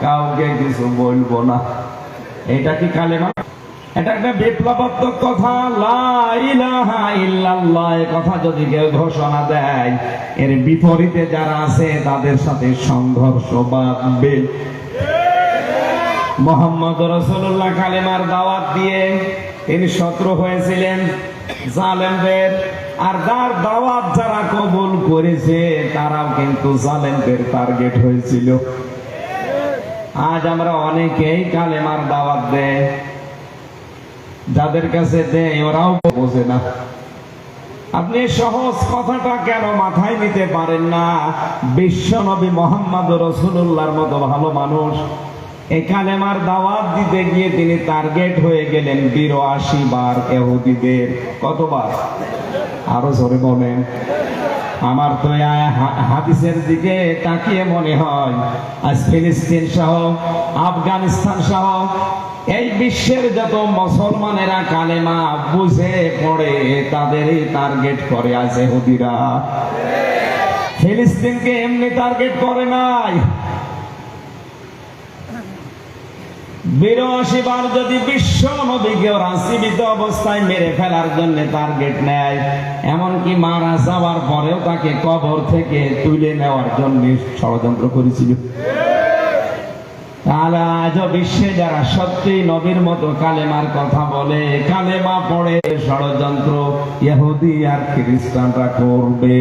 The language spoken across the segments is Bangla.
কাউকে কিছু বলব না। এটা কি কালেমা? এটা একটা বিপ্লবাত্মক কথা। কথা যদি কেউ ঘোষণা দেয়, এর বিপরীতে যারা আছে, তাদের সাথে সংঘর্ষ বাঁধবে। মোহাম্মদ রসুল্লাহ কালেমার দাওয়াত দিয়ে তিনি শত্রু হয়েছিলেন। জালেমদের আর যার দাওয়াত যারা কবুল করেছে, তারাও কিন্তু জালেমদের টার্গেট হয়েছিল। আজ আমরা অনেকেই কালেমার দাওয়াত দেয়। যাদের কাছে দেয়, ওরাও বোঝে না। আপনি সহজ কথাটা কেন মাথায় নিতে পারেন না? বিশ্ব নবী মোহাম্মদ রসুল্লাহর মতো ভালো মানুষ। এই কালেমার দাওয়াত দিতে গিয়ে তিনি টার্গেট হয়ে গেলেন বিরাশি বার এহুদিদের। কতবার? আরও জোরে বলেন। আমার তো হাদিসের দিকে তাকিয়ে মনে হয়, আজ ফিলিস্তিন সহ, আফগানিস্তান সহ, এই বিশ্বের যত মুসলমানেরা কালেমা বুঝে, পড়ে, তাদেরই টার্গেট করে আছে হুদিরা ফিলিস্তিনকে এমনি টার্গেট করে নাই। যদি বিশ্ব নবীকে অবস্থায় মেরে ফেলার জন্য টার্গেট নেয়, এমনকি মারা যাওয়ার পরেও তাকে কবর থেকে তুলে নেওয়ার জন্য ষড়যন্ত্র করেছিল। তাহলে বিশ্বে যারা নবীর মতো কালেমার কথা বলে, কালেমা পড়ে ষড়যন্ত্র ইহুদি আর খ্রিস্টানরা করবে।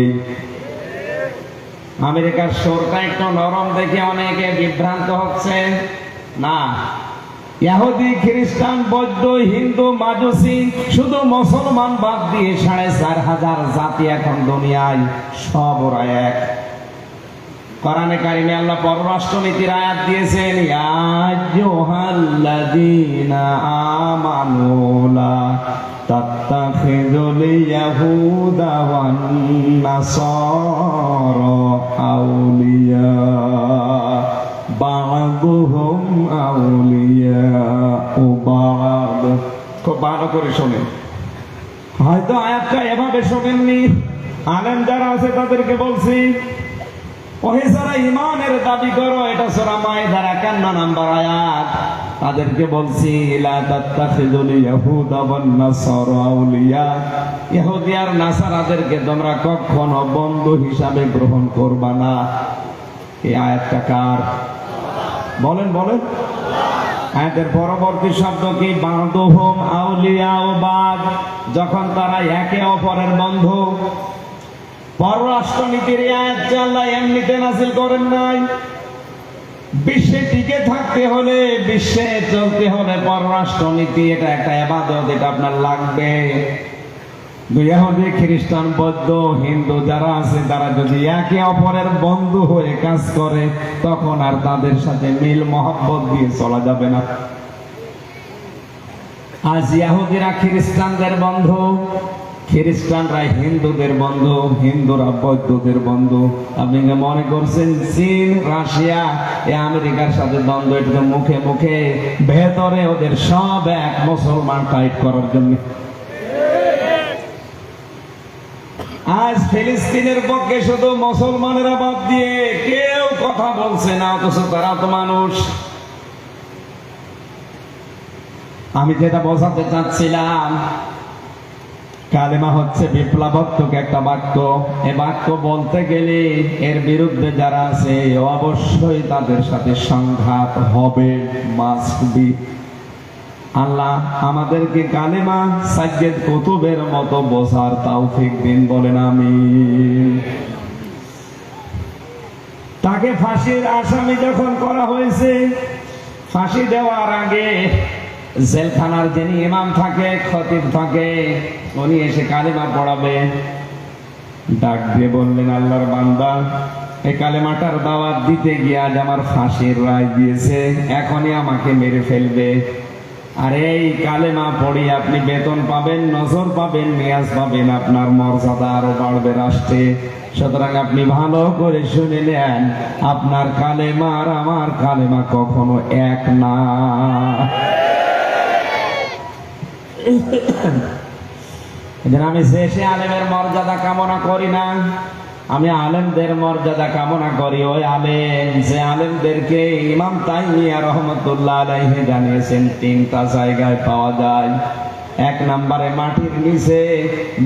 আমেরিকার সরকার একটু নরম দেখে অনেকে বিভ্রান্ত হচ্ছে। না খ্রিস্টান, বৌদ্ধ, হিন্দু শুধু মুসলমান বাদ দিয়ে সাড়ে চার হাজার জাতি এখন দুনিয়ায় সব ওরা এক। আয়াত দিয়েছেন ভালো করে শোনেন। হয়তো আয়াতটা এভাবে শোনেননি। আলেম যারা আছে তাদেরকে বলছি ইমানের দাবি করো, এটা সোরা একান্ন নাম্বার আয়াত। তাদেরকে বলছি নাসারাদেরকে তোমরা কখনো বন্ধু হিসাবে গ্রহণ করবা না। এই আয়াতটা কার? বলেন বলেন। আয়াতের পরবর্তী শব্দ কি? বাঁধুহুম আউলিয়া ও বাদ। যখন তারা একে অপরের বন্ধু। পররাষ্ট্রনীতির আয়াত আল্লাহ এমনিতে নাসিল করেন নাই। বিশ্বে টিকে থাকতে হলে, বিশ্বে চলতে হলে পররাষ্ট্রনীতি, এটা একটা এবাদত, এটা আপনার লাগবে। খ্রিস্টান বৌদ্ধ, হিন্দু যারা আছে, তারা যদি একে অপরের বন্ধু হয়ে কাজ করে, তখন আর তাদের সাথে মিল মহব্বত দিয়ে চলা যাবে না। আজ ইহুদিরা খ্রিস্টানদের বন্ধু, খ্রিস্টানরা হিন্দুদের বন্ধু, হিন্দুরা বৌদ্ধদের বন্ধু। আপনি মনে করছেন, চীন, রাশিয়া, এ আমেরিকার সাথে দ্বন্দ্ব এটা মুখে মুখে, ভেতরে ওদের সব এক মুসলমান টাইট করার জন্য। আজ ফিলিস্তিনের পক্ষে শুধু মুসলমানেরা বাদ দিয়ে কেউ কথা বলছে না, অথচ তারা তো মানুষ। আমি যেটা বোঝাতে চাচ্ছিলাম, কালেমা হচ্ছে বিপ্লবাত্মক একটা বাক্য। এ বাক্য বলতে গেলে এর বিরুদ্ধে যারা আছে, অবশ্যই তাদের সাথে সংঘাত হবে মাস্ট বি আল্লাহ আমাদেরকে কালেমা সাজ্জেদ কুতুবের মতো বোঝার তৌফিক দিন, বলেন আমি তাকে ফাঁসির আসামি যখন করা হয়েছে, ফাঁসি দেওয়ার আগে জেলখানার যিনি ইমাম থাকে, খতিব থাকে, উনি এসে কালেমা পড়াবে। ডাক দিয়ে বললেন, আল্লাহর বান্দা এই কালেমাটার দাওয়াত দিতে গিয়ে আজ আমার ফাঁসির রায় দিয়েছে, এখনই আমাকে মেরে ফেলবে। আর এই কালেমা পড়ি আপনি বেতন পাবেন, নজর পাবেন নিয়াজ পাবেন, আপনার মর্যাদা আরও বাড়বে রাষ্ট্রে। সুতরাং আপনি ভালো করে শুনে নেন, আপনার কালেমা আর আমার কালেমা কখনো এক না। আমি শেষে আলেমের মর্যাদা কামনা করি না। আমি আলেমদের মর্যাদা কামনা করি ওই আলেম যে আলেমদেরকে ইমাম তাইমিয়া রহমতুল্লাহ আলাইহি জানিয়েছেন তিনটা জায়গায় পাওয়া যায়। এক নম্বরে মাটির নিচে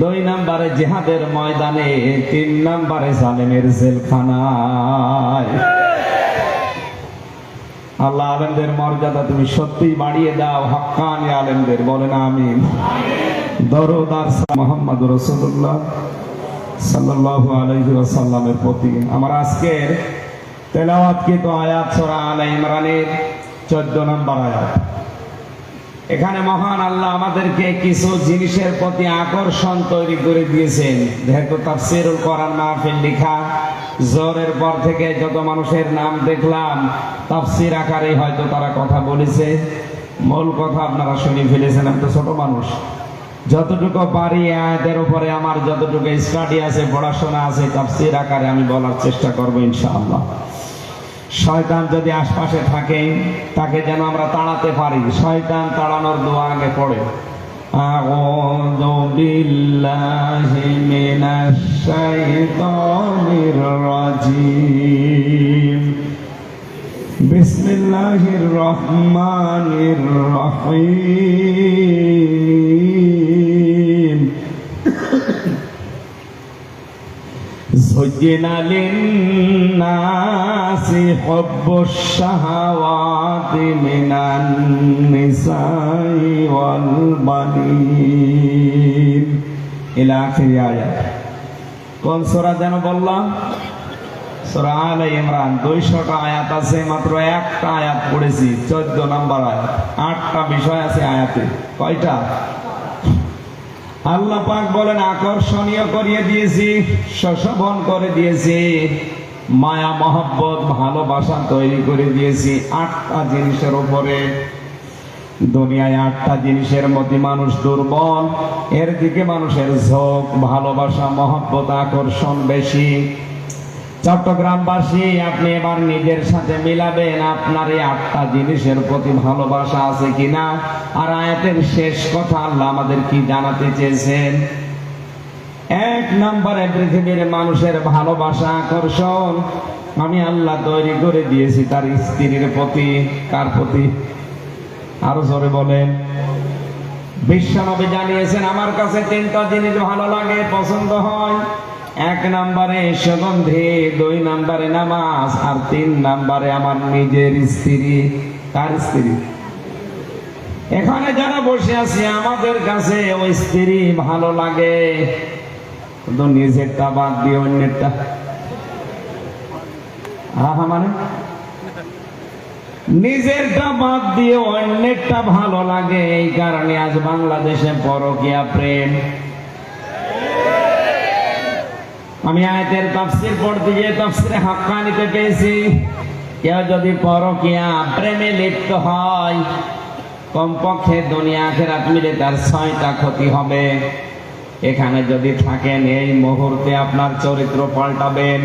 দুই নম্বরে জিহাদের ময়দানে তিন নম্বরে জালেমের জেলখানায়। আল্লাহ আলেমদের মর্যাদা তুমি সত্যি বাড়িয়ে দাও হক্কানি আলেমদের বলেন আমিন। দরদার মোহাম্মদ রসুল্লাহ আলাইহি প্রতি। আমার আজকের আয়াত সূরা আলে ইমরানের 14 নম্বর আয়াত। এখানে মহান আল্লাহ আমাদেরকে কিছু জিনিসের প্রতি আকর্ষণ তৈরি করে দিয়েছেন। যেহেতু তাফসিরুল কোরআন মাহফিল লেখা, জোরের পর থেকে যত মানুষের নাম দেখলাম, তাফসির আকারে হয়তো তারা কথা বলেছে। মূল কথা আপনারা শুনে ফেলেছেন তো ছোট মানুষ। যতটুকু পারি আয়াতের উপরে আমার যতটুকু স্টাডি আছে পড়াশোনা আছে তাফসির আকারে আমি বলার চেষ্টা করবো ইনশাআল্লাহ শয়তান যদি আশপাশে থাকে তাকে যেন আমরা তাড়াতে পারি শয়তান তাড়ানোর দোয়া আগে পড়ে أعوذ بالله من الشيطان الرجيم بسم الله الرحمن الرحيم زين للناس حب الشهوات من النساء والبنين إلى آخر آية কোন সূরা যেন বললাম সূরা আলে ইমরান 200টা আয়াত আছে মাত্র একটা আয়াত পড়েছি 14 নম্বর আয়াত আটটা বিষয় আছে আয়াতে কয়টা আল্লাহ পাক বলেন, আকর্ষণীয় করিয়ে দিয়েছি শোষবন করে দিয়েছি, মায়া, মহব্বত, ভালোবাসা তৈরি করে দিয়েছি আটটা জিনিসের উপরে। দুনিয়ায় আটটা জিনিসের মধ্যে মানুষ দুর্বল, এর দিকে মানুষের ঝোঁক, ভালোবাসা, মহব্বত, আকর্ষণ বেশি। চট্টগ্রামবাসী, আপনি এবার নিজের সাথে মিলাবেন। আপনার এই আটটা জিনিসের প্রতি ভালোবাসা আছে কিনা? আর আয়াতের শেষ কথা আল্লাহ আমাদের কি জানাতে চেয়েছেন? এক নম্বরে পৃথিবীর মানুষের ভালোবাসা আকর্ষণ। আমি আল্লাহ তৈরি করে দিয়েছি তার স্ত্রীর প্রতি। কার প্রতি? আরও জোরে বলেন। বিশ্বনবী জানিয়েছেন, আমার কাছে তিনটা জিনিস ভালো লাগে, পছন্দ হয়। এক নম্বরে সুগন্ধি, দুই নম্বরে নামাজ, আর তিন নম্বরে আমার নিজের স্ত্রী কার স্ত্রী। এখানে যারা বসে আছি, আমাদের কাছে ওই স্ত্রী ভালো লাগে। কিন্তু নিজেরটা বাদ দিয়ে অন্যেরটা। আহা মানে? নিজেরটা বাদ দিয়ে অন্যেরটা ভালো লাগে, এই কারণে আজ বাংলাদেশে পরকিয়া প্রেম। আমি আয়াতের তাফসির পড়তে গিয়ে তাফসিরে হাক্কানিতে পেয়েছি। কেউ যদি পরকিয়া প্রেমে লিপ্ত হয়, কমপক্ষে দুনিয়া আখেরাত মিলে তার ছয়টা ক্ষতি হবে। এখানে যদি থাকেন, এই মুহূর্তে আপনার চরিত্র পাল্টাবেন।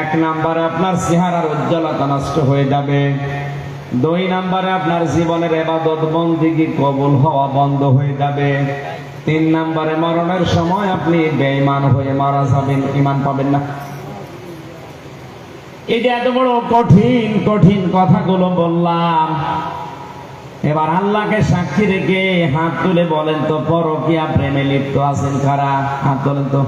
এক নম্বরে আপনার চেহারার উজ্জ্বলতা নষ্ট হয়ে যাবে। দুই নম্বরে আপনার জীবনের এবাদত বন্দিগি কবুল হওয়া বন্ধ হয়ে যাবে। তিন নম্বরে মরণের সময় আপনি বেঈমান হয়ে মারা যাবেন ইমান পাবেন না। যে এত বড় কঠিন কঠিন কথাগুলো বললাম। এবার আল্লাহকে সাক্ষী রেখে হাত তুলে বলেন তো, পরকিয়া প্রেমে লিপ্ত আছেন কারা? হাত তোলেন তো।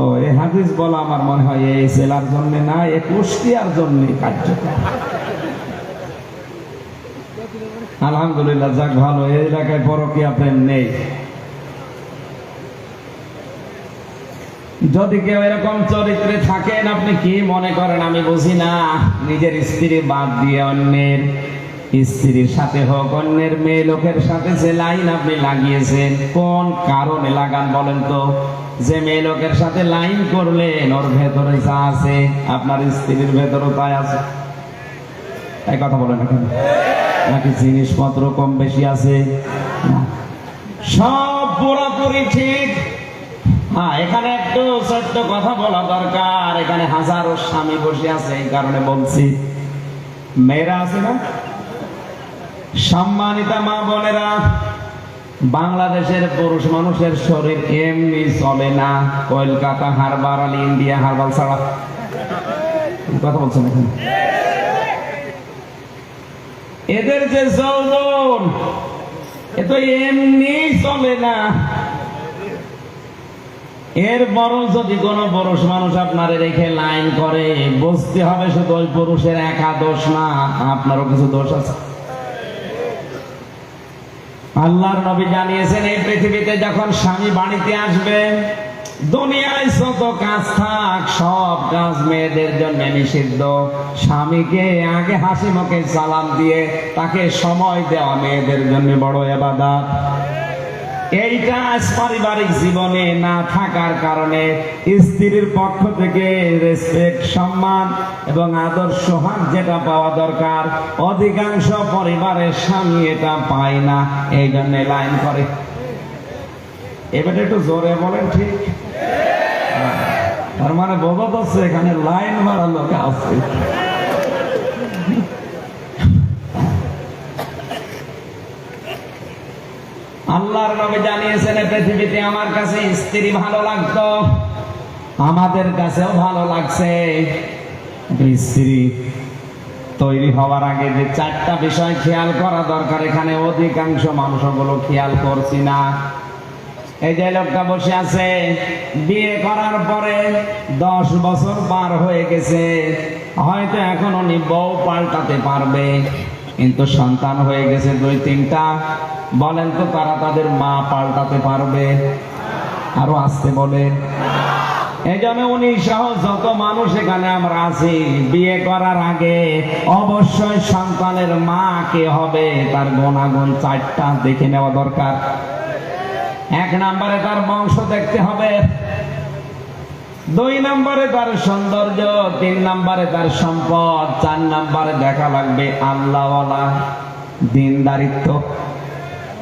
ও, এ হাদিস বলা আমার মনে হয় এই জেলার জন্য না, এ কুষ্টিয়ার জন্য কার্যকর। আলহামদুলিল্লাহ, যাক ভালো, এই এলাকায় পরকিয়া প্রেম নেই? যদি কেউ এরকম চরিত্রে থাকেন, আপনি কি মনে করেন? আমি বুঝি না। নিজের স্ত্রী বাদ দিয়ে অন্যের স্ত্রীর সাথে হোক, অন্যের মেয়ে লোকের সাথে যে লাইন আপনি লাগিয়েছেন, কোন কারণে লাগান বলেন তো? যে মেয়ে লোকের সাথে লাইন করলেন, ওর ভেতরে যা আছে, আপনার স্ত্রীর ভেতরও তাই আছে। এই কথা বলেন এখন। নাকি জিনিসপত্র কম বেশি আছে। সব পুরোপুরি ঠিক। হ্যাঁ এখানে একটু সত্য কথা বলা দরকার। এখানে হাজারো স্বামী বসে আছে এই কারণে বলছি। মেয়েরা আছে না? সম্মানিতা মা বোনেরা, বাংলাদেশের পুরুষ মানুষের শরীর এমনি চলে না। Kolkata, harbour, Ali, India, herbal ছাড়া। কথা বলছেন এখন? এদের যে যৌবন, এ তো এমনি চলে না। এর বরং যদি কোন পুরুষ মানুষ আপনারে রেখে লাইন করে, বুঝতে হবে শুধু ওই পুরুষের একা দোষ না, আপনারও কিছু দোষ আছে। আল্লাহর নবী জানিয়েছেন, এই পৃথিবীতে যখন স্বামী বাড়িতে আসবে দুনিয়ায় যত কাজ থাক, সব কাজ মেয়েদের জন্য নিষিদ্ধ। স্বামীকে আগে হাসি মুখে সালাম দিয়ে তাকে সময় দেওয়া মেয়েদের জন্য বড় এবাদাত। এইটা পারিবারিক জীবনে না থাকার কারণে স্ত্রীর পক্ষ থেকে রেসপেক্ট সম্মান এবং আদর সোহাগ যেটা পাওয়া দরকার, অধিকাংশ পরিবারের স্বামী এটা পায় না, এই জন্য লাইন করে। এবারে একটু জোরে বলেন ঠিক? তার মানে বোঝা যাচ্ছে এখানে লাইন মারা লোক আছে। আল্লাহর নবী জানিয়েছেন পৃথিবীতে আমার কাছে স্ত্রী ভালো লাগতো, আমাদের কাছেও ভালো লাগছে। স্ত্রী তৈরি হওয়ার আগে যে চারটা বিষয় খেয়াল করা দরকার, এখানে অধিকাংশ মানুষগুলো খেয়াল করছি না। এই যে লোকটা বসে আছে, বিয়ে করার পরে দশ বছর পার হয়ে গেছে। হয়তো এখন উনি বউ পাল্টাতে পারবে, কিন্তু সন্তান হয়ে গেছে দুই তিনটা। বলেন তো তারা তাদের মা পাল্টাতে পারবে? আরও আসতে বলেন এই জন্য উনি সহ যত মানুষ এখানে আমরা আছি, বিয়ে করার আগে অবশ্যই সন্তানের মা কে হবে, তার গুণাগুণ চারটা দেখে নেওয়া দরকার। এক নম্বরে তার বংশ দেখতে হবে। দুই নম্বরে তার সৌন্দর্য, তিন নম্বরে তার সম্পদ, চার নম্বরে দেখা লাগবে আল্লাহওয়ালা দিনদারিত্ব।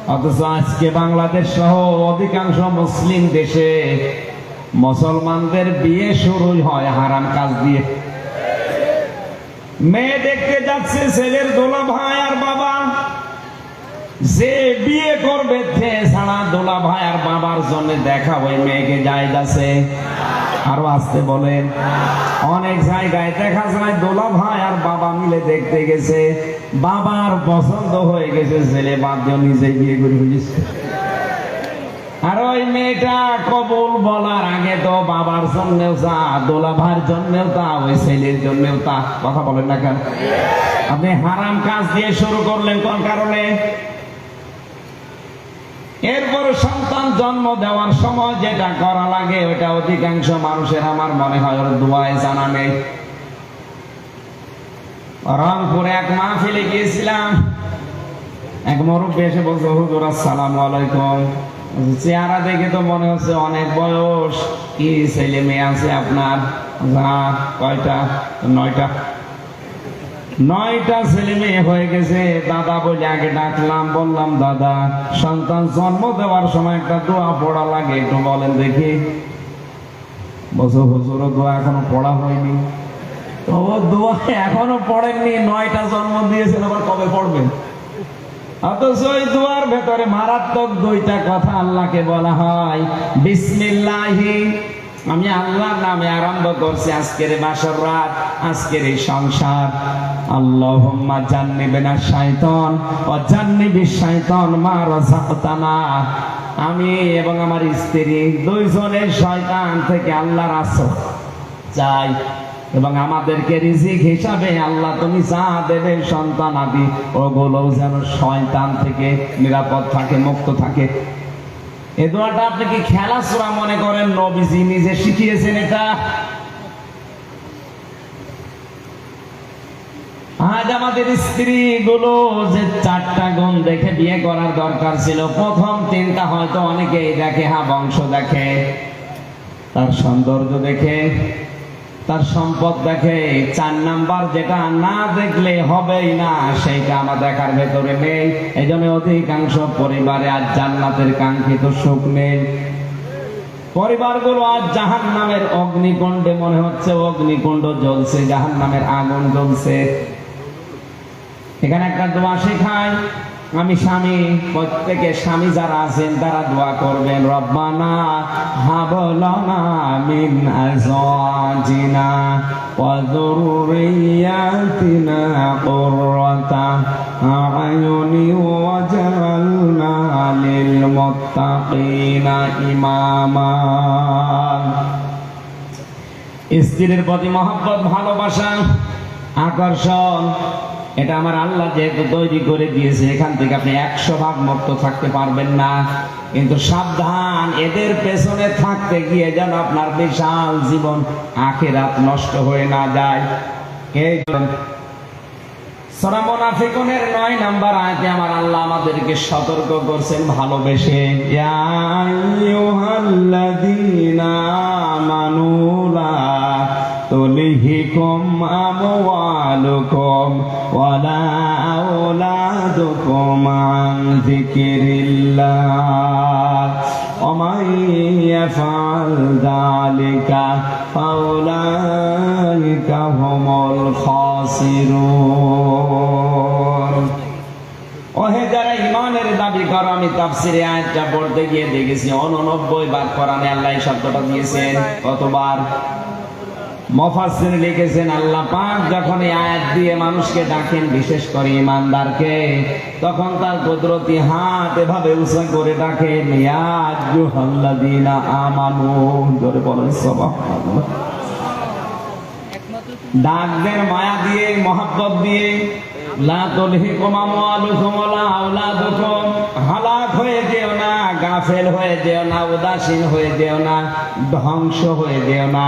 অথচ আজকে বাংলাদেশ সহ অধিকাংশ মুসলিম দেশে মুসলমানদের বিয়ে শুরু হয় হারাম কাজ দিয়ে। মেয়ে দেখতে যাচ্ছে ছেলের দোলা ভাই আর বাবা। যে বিয়ে করবে ছাড়া দোলা ভাই আর বাবার জন্য দেখা ওই মেয়েকে যায় যাচ্ছে আরও আসতে বলেন অনেক জায়গায় দেখা যায় দোলা ভাই আর বাবা মিলে দেখতে গেছে, বাবার পছন্দ হয়ে গেছে, ছেলে বাদ দিয়ে নিজে বিয়ে করে ফেলেছে। আর ওই মেয়েটা কবুল বলার আগে তো বাবার জন্যেও তা, দোলা ভাইয়ের জন্যেও তা, ওই ছেলের জন্যেও তা। কথা বলেন না কেন? আপনি হারাম কাজ দিয়ে শুরু করলেন কোন কারণে? এরপর সন্তান জন্ম দেওয়ার সময় যেটা করা লাগে, ওটা অধিকাংশ মানুষের আমার মনে হয় ওর দোয়ায় জানা নেই। রংপুরে এক মাহফিলে গিয়েছিলাম। এক মুরব্বী এসে বলছে, হুজুর, আসসালাম আলাইকুম। চেহারা দেখে তো মনে হচ্ছে অনেক বয়স। কি ছেলে মেয়ে আছে আপনার? না কয়টা? নয়টা। নয়টা ছেলে মেয়ে হয়ে গেছে। দাদা বলে আগে ডাকলাম, বললাম, দাদা, সন্তান জন্ম দেওয়ার সময় একটা দোয়া পড়া লাগে, একটু বলেন দেখি। বছর হুজুর দোয়া এখনও পড়া হয়নি। তো দোয়া এখনও পড়েননি, নয়টা জন্ম দিয়েছেন, আবার কবে পড়বেন? অথচ ওই দোয়ার ভেতরে মারাত্মক দুইটা কথা আল্লাহকে বলা হয়। বিসমিল্লাহি আমি আল্লাহর নামে আরম্ভ করছি আজকের বাসর রাত, আজকের এই সংসার। আল্লাহুম্মা জান্নিবিনা শাইতান ও জান্নিবি শাইতান মা রাযাকতানা। আমি এবং আমার স্ত্রী দুইজনের শয়তান থেকে আল্লাহর আশ্রয় চাই এবং আমাদেরকে রিজিক হিসাবে আল্লাহ তুমি যা দেবে সন্তান আদি ওগুলো যেন শয়তান থেকে নিরাপদ থাকে, মুক্ত থাকে। এ দোয়াটা আপনি কি মনে করেন? নবীজি নিজে শিখিয়েছেন এটা। আজ আমাদের স্ত্রী গুলো যে চারটা গুণ দেখে বিয়ে করার দরকার ছিল, প্রথম তিনটা হয়তো অনেকেই দেখে হা বংশ দেখে, তার সৌন্দর্য দেখে। তার সম্পদ দেখে চার নাম্বার যেটা না দেখলে হবেই না, সেইটা আমার দেখার ভেতরে নেই। এই জন্য অধিকাংশ পরিবারে আজ জান্নাতের কাঙ্ক্ষিত সুখ নেই। পরিবারগুলো আজ জাহান নামের অগ্নিকুণ্ডে, মনে হচ্ছে অগ্নিকুণ্ড জ্বলছে জাহান নামের আগুন জ্বলছে। এখানে একটা দোয়া শেখায় আমি স্বামী, প্রত্যেকের স্বামী যারা আছেন তারা দোয়া করবেন, রব্বানা হাবলানা মিন আজওয়াজিনা ওয়া যুররিয়াতিনা কুররাতা আ'য়ুনি ওয়াজআলনা লিল মুত্তাকিনা ইমামা। স্ত্রীর প্রতি মহব্বত, ভালোবাসা, আকর্ষণ এটা আমার আল্লাহ যেহেতু তৈরি করে দিয়েছে, এখান থেকে আপনি একশো ভাগ মুক্ত থাকতে পারবেন না। কিন্তু সাবধান, এদের পেছনে থাকতে গিয়ে যেন আপনার বিশাল জীবন আখেরাত নষ্ট হয়ে না যায়। এই 9 নাম্বার আয়াতে আমার আল্লাহ আমাদেরকে সতর্ক করছেন, ভালোবেসে। লা তুলহিকুম আমওয়ালুকুম ওয়ালা আওলাদুকুম আন যিকিরিল্লাহ ومن يفعل ذلك فأولئك هم الخاسرون ওহে যারা ইমানের দাবি করো আমি তাফসিরে আয়াতটা পড়তে গিয়ে দেখেছি অননব্বই বার কোরআনে আল্লাহ এই শব্দটা দিয়েছেন কতবার মফাসির লিখেছেন, আল্লাহ পাক যখন এই আয়াত দিয়ে মানুষকে ডাকেন, বিশেষ করে ইমানদারকে, তখন তার কুদরতি হাত এভাবে উঁচা করে ডাকেন, ইয়া আইয়ুহাল্লাযীনা আমানু জোরে বলেন, সুবহানাল্লাহ। ডাকদের মায়া দিয়ে, মহাব্বত দিয়ে, লা তুলহিকুম আমওয়ালুকুম ওয়ালা আওলাদুকুম হালাক হয়ে যেও না, গাফেল হয়ে যেও না, উদাসীন হয়ে যেও না, ধ্বংস হয়ে যেও না।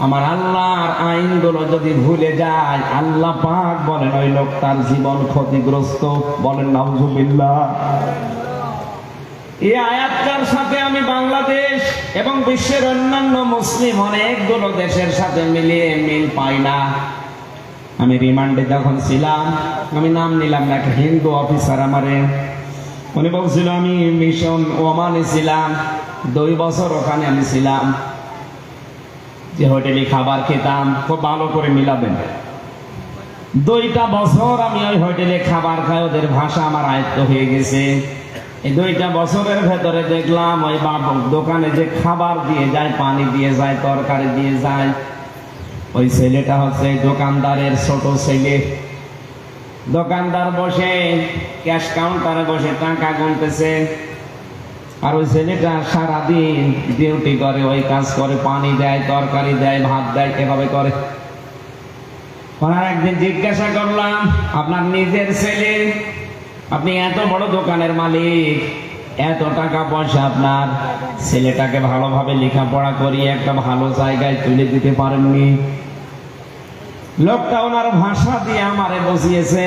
আমার আল্লাহর আইনগুলো যদি ভুলে যায়, আল্লাহ পাক বলেন, ওই লোক তার জীবন ক্ষতিগ্রস্ত। বলেন, নাউজুবিল্লাহ। এই আয়াতটার সাথে আমি বাংলাদেশ এবং বিশ্বের অন্যান্য মুসলিম অনেকগুলো দেশের সাথে মিলিয়ে মিল পাই না। আমি রিমান্ডে যখন ছিলাম, আমি নাম নিলাম না, একটা হিন্দু অফিসার আমারে। উনি বলছিল, আমি মিশন ওমানে ছিলাম, দুই বছর ওখানে আমি ছিলাম। যে হোটেলে খাবার খেতাম, খুব ভালো করে মিলাবেন। দুইটা বছর আমি ওই হোটেলে খাবার খাই, ওদের ভাষা আমার আয়ত্ত হয়ে গেছে। এই দুইটা বছরের ভেতরে দেখলাম, ওই বাবু দোকানে যে খাবার দিয়ে যায়, পানি দিয়ে যায়, তরকারি দিয়ে যায়, ওই ছেলেটা হচ্ছে দোকানদারের ছোট ছেলে। দোকানদার বসে, ক্যাশ কাউন্টারে বসে টাকা গুনতেছে। আর ওই ছেলেটা সারাদিন ডিউটি করে, ওই কাজ করে, পানি দেয়, তরকারি দেয়, ভাত দেয়, এভাবে করে। ওনার একদিন জিজ্ঞাসা করলাম, আপনার নিজের ছেলে? আপনি এত বড় দোকানের মালিক, এত টাকা পয়সা আপনার? ছেলেটাকে ভালোভাবে লেখাপড়া করিয়ে একটা ভালো জায়গায় তুলে দিতে পারেননি? লোকটা ওনার ভাষা দিয়ে আমারে বুঝিয়েছে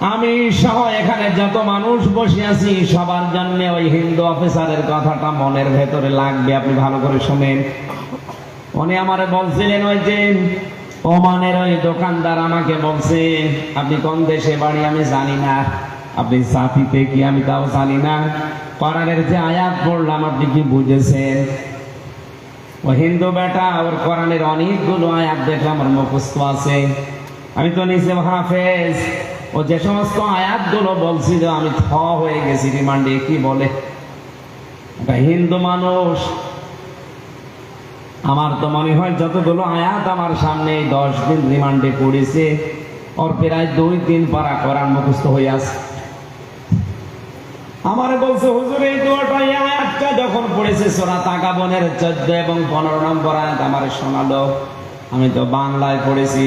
আমি সহ এখানে যত মানুষ বসে আছি, সবার জন্য ওই হিন্দু অফিসারের কথাটা মনের ভেতরে লাগবে, আপনি ভালো করে শোনেন। উনি আমার বলছিলেন ওই যে, ওমানের ওই দোকানদার আমাকে বলছে, আপনি কোন দেশে বাড়ি আমি জানি না। আপনি জাতিতে কি আমি তাও জানি না। কোরআনের যে আয়াত পড়লাম, আপনি কি বুঝেছেন? ও হিন্দু বেটা, ওর কোরআনের অনেকগুলো আয়াত দেখলাম আমার মুখস্থ আছে। আমি তো নিচে হাফেজ। ও যে সমস্ত আয়াতগুলো বলছিল আমি থ হয়ে গেছি, রিমান্ডে কি বলে? হিন্দু মানুষ, আমার তো মনে হয় যতগুলো আয়াত আমার সামনে এই দশ দিন রিমান্ডে পড়েছে, ওর প্রায় দুই দিন পারা করার মুখস্থ হয়ে আমার বলছে, হুজুর, এই আয়াতটা যখন পড়েছে সোনা তাকা বনের চোদ্দ এবং পনেরো নম্বর আয়াত আমার শোনালো। আমি তো বাংলায় পড়েছি।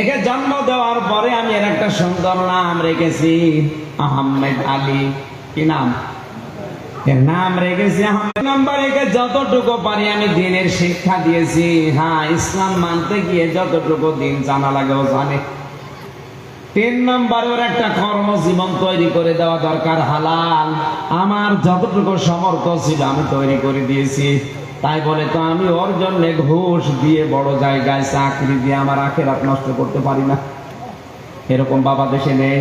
একে জন্ম দেওয়ার পরে আমি এর একটা সুন্দর নাম রেখেছি, আহমেদ আলী। কি নাম? এর নাম রেখেছি নাম্বার একে যতটুকু পারি আমি দিনের শিক্ষা দিয়েছি। হ্যাঁ ইসলাম মানতে গিয়ে যতটুকু দিন জানা লাগে ও জানে। তিন একটা কর্মজীবন তৈরি করে দেওয়া দরকার, হালাল। আমার যতটুকু সমর্থ ছিল আমি তৈরি করে দিয়েছি। তাই বলে, তো আমি ওর জন্য ঘুষ দিয়ে বড় জায়গায় চাকরি দিয়ে আমার আখেরাত নষ্ট করতে পারি না। এরকম বাবা দেশে নেই।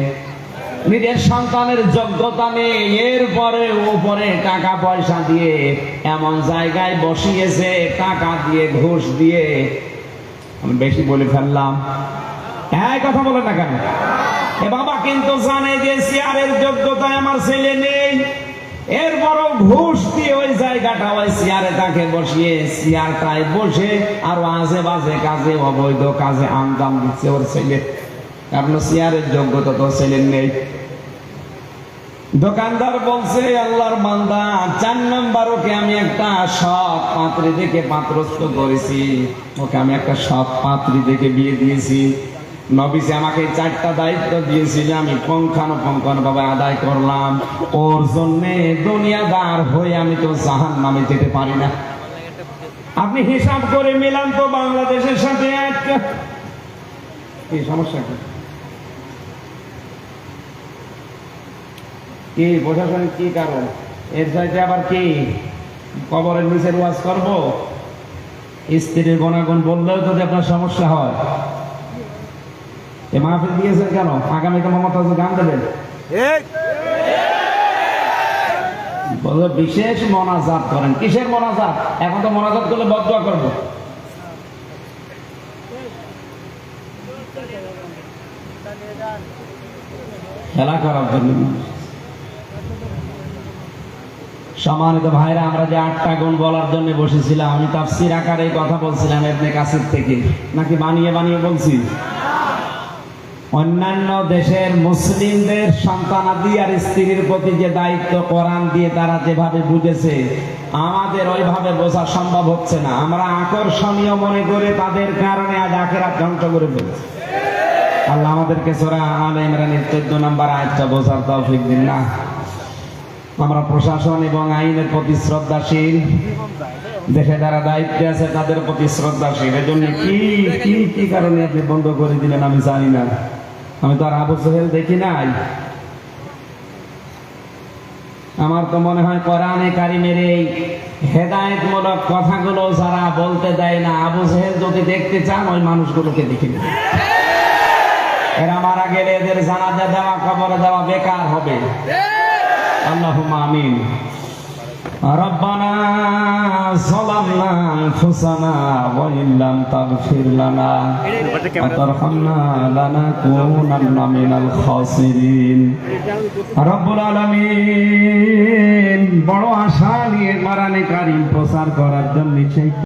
নিজের সন্তানের যোগ্যতা নেই। এরপরে উপরে টাকা পয়সা দিয়ে এমন জায়গায় বসিয়েছে, টাকা দিয়ে ঘুষ দিয়ে। আমি বেশি বলে ফেললাম। হ্যাঁ কথা বলে না কেন? বাবা কিন্তু জানে যে চেয়ারের যোগ্যতায় আমার ছেলে নেই। এরপরও ঘুষ দিয়ে ওই জায়গাটা ওই চেয়ারে তাকে বসিয়ে চেয়ারটায় বসে আর আজে বাজে কাজে, অবৈধ কাজে আমদাম দিচ্ছে ওর ছেলে। আপনার চেয়ারের যোগ্যতা তো ছেলের নেই। দোকানদার বলছে, আল্লাহর বান্দা, চার নাম্বার ওকে আমি একটা সৎ পাত্রী দেখে পাত্রস্থ করেছি। ওকে আমি একটা সৎ পাত্রী দেখে বিয়ে দিয়েছি। নবীজি আমাকে চারটা দায়িত্ব দিয়েছিল, আমি পঙ্খানো পঙ্খানো ভাবে আদায় করলাম। ওর জন্যে দুনিয়াদার হয়ে আমি তো জাহান নামে যেতে পারি না। আপনি হিসাব করে মিলান তো বাংলাদেশের সাথে একটা কি সমস্যা কি? কি কি কারণ? এর চাইতে আবার কি? কবরের নিচের ওয়াজ করব? স্ত্রীর গণাগুণ বললেও যদি আপনার সমস্যা হয়। এ মাহফিল দিয়েছেন কেন? আগামীতে মমতা গান দেবেন? বিশেষ মনাজাত করেন। কিসের মনাজাত? এখন তো মনাজাত করলে বদয়া করব। খেলা করার জন্য। সম্মানিত ভাইরা আমরা যে আটটা গুণ বলার জন্য বসেছিলাম আমি তাফসির আকারে কথা বলছিলাম এমনি কাছের থেকে। নাকি বানিয়ে বানিয়ে বলছি? অন্যান্য দেশের মুসলিমদের সন্তানাদি আর স্ত্রীর প্রতি যে দায়িত্ব কোরআন দিয়ে তারা যেভাবে বুঝেছে, আমাদের ওইভাবে বোঝা সম্ভব হচ্ছে না। আমরা আকর্ষণীয় মনে করে তাদের কারণে আজ আখেরাত ধ্বংস করে ফেলছি। আল্লাহ আমাদেরকে সোরা আল ইমরানের চোদ্দ নম্বর আয়াতটা বোঝার তৌফিক দিন না। আমরা প্রশাসন এবং আইনের প্রতি শ্রদ্ধাশীল, দেশে যারা দায়িত্বে আছে তাদের প্রতি শ্রদ্ধাশীল। এজন্য কি কি কারণে আপনি বন্ধ করে দিলেন আমি জানি না। আমি তো আর আবু সোহেল দেখি নাই। আমার তো মনে হয় কোরআনে কারিমের এই হেদায়তমূলক কথাগুলো যারা বলতে দেয় না, আবু সোহেল যদি দেখতে চান, ওই মানুষগুলোকে দেখি না এরা মারা গেলে এদের জানাজা দেওয়া, কবর দেওয়া বেকার হবে। আল্লাহ আমিন। ربنا ظلمنا أنفسنا وإن لم تغفر لنا وترحمنا لنكونن من الخاسرين رب العالمين বড় আশা নিয়ে কোরআনে কারিম প্রচার করার জন্য সেই